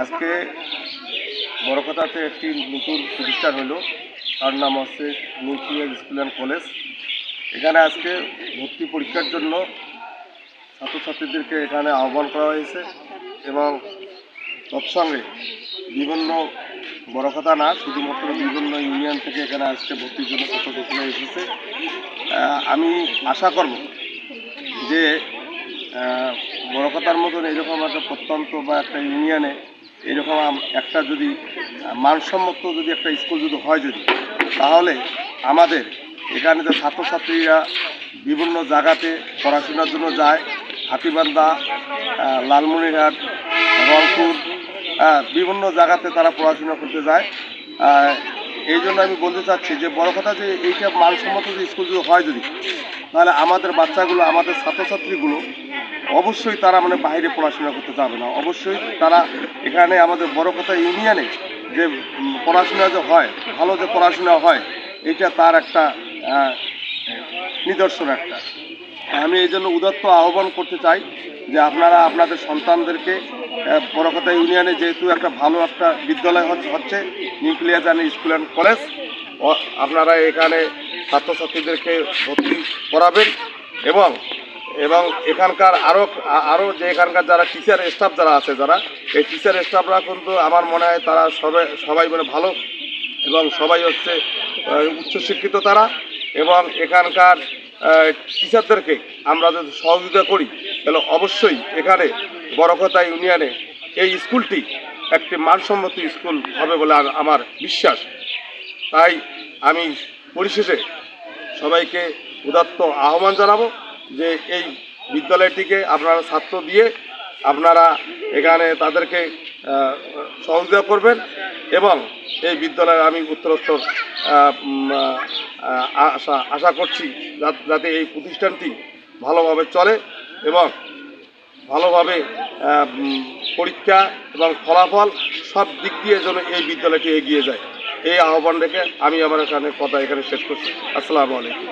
আজকে বড়কথাতে একটি নতুন প্রতিষ্ঠান হলো। তার নাম হচ্ছে নিউক্লিয়ার স্কুল অ্যান্ড কলেজ এখানে আজকে ভর্তি পরীক্ষার জন্য ছাত্রছাত্রীদেরকে এখানে আহ্বান করা হয়েছে এবং তৎসঙ্গে বিভিন্ন, বড় কথা না, শুধুমাত্র বিভিন্ন ইউনিয়ন থেকে এখানে আজকে ভর্তির জন্য ছাত্রছাত্রীরা এসেছে। আমি আশা করব যে বড় কথার মতন এরকম একটা প্রত্যন্ত বা একটা ইউনিয়নে এরকম একটা যদি মানসম্মত যদি একটা স্কুল যদি হয় যদি তাহলে আমাদের এখানে যে ছাত্রছাত্রীরা বিভিন্ন জায়গাতে পড়াশোনার জন্য যায়। হাতিবান্ধা আহ, লালমনিরহাট রংপুর বিভিন্ন জায়গাতে তারা পড়াশোনা করতে যায়। এই জন্য আমি বলতে চাচ্ছি যে বড় কথা যে এইটা মানসম্মত যে স্কুল যদি হয় যদি তাহলে আমাদের বাচ্চাগুলো আমাদের ছাত্রছাত্রীগুলো অবশ্যই তারা মানে বাইরে পড়াশোনা করতে যাবে না। অবশ্যই তারা এখানে আমাদের বড় কথা ইউনিয়নে যে পড়াশোনা যে হয় ভালো যে পড়াশোনা হয় এটা তার একটা নিদর্শন একটা। আমি এই জন্য উদাত্ত আহ্বান করতে চাই যে আপনারা আপনাদের সন্তানদেরকে আহ, বড় কথা ইউনিয়নে যেহেতু একটা ভালো একটা বিদ্যালয় হচ্ছে- নিউক্লিয়ার জানি স্কুল অ্যান্ড কলেজ আপনারা এখানে ছাত্রছাত্রীদেরকে ভর্তি করাবেন এবং এবং এখানকার আরও আরও যে এখানকার যারা টিচার স্টাফ যারা আছে যারা, এই টিচার স্টাফরা কিন্তু আমার মনে হয় তারা সবাই সবাই মানে ভালো এবং সবাই হচ্ছে উচ্চশিক্ষিত তারা এবং এখানকার টিচারদেরকে আমরা যদি সহযোগিতা করি, তাহলে অবশ্যই এখানে বড়কথা ইউনিয়নে এই স্কুলটি একটি মানসম্মত স্কুল হবে বলে আমার বিশ্বাস। তাই আমি পরিশেষে সবাইকে উদাত্ত আহ্বান জানাব। যে এই বিদ্যালয়টিকে আপনারা ছাত্র দিয়ে আপনারা এখানে তাদেরকে সহযোগিতা করবেন এবং এই বিদ্যালয়ে আমি উত্তরোত্তর আশা আশা করছি যাতে এই প্রতিষ্ঠানটি ভালোভাবে চলে এবং ভালোভাবে পরীক্ষা এবং ফলাফল সব দিক দিয়ে যেন এই বিদ্যালয়টি এগিয়ে যায়। এই আহ্বান রেখে আমি আমার এখানে কথা এখানে শেষ করছি। আসসালামু আলাইকুম।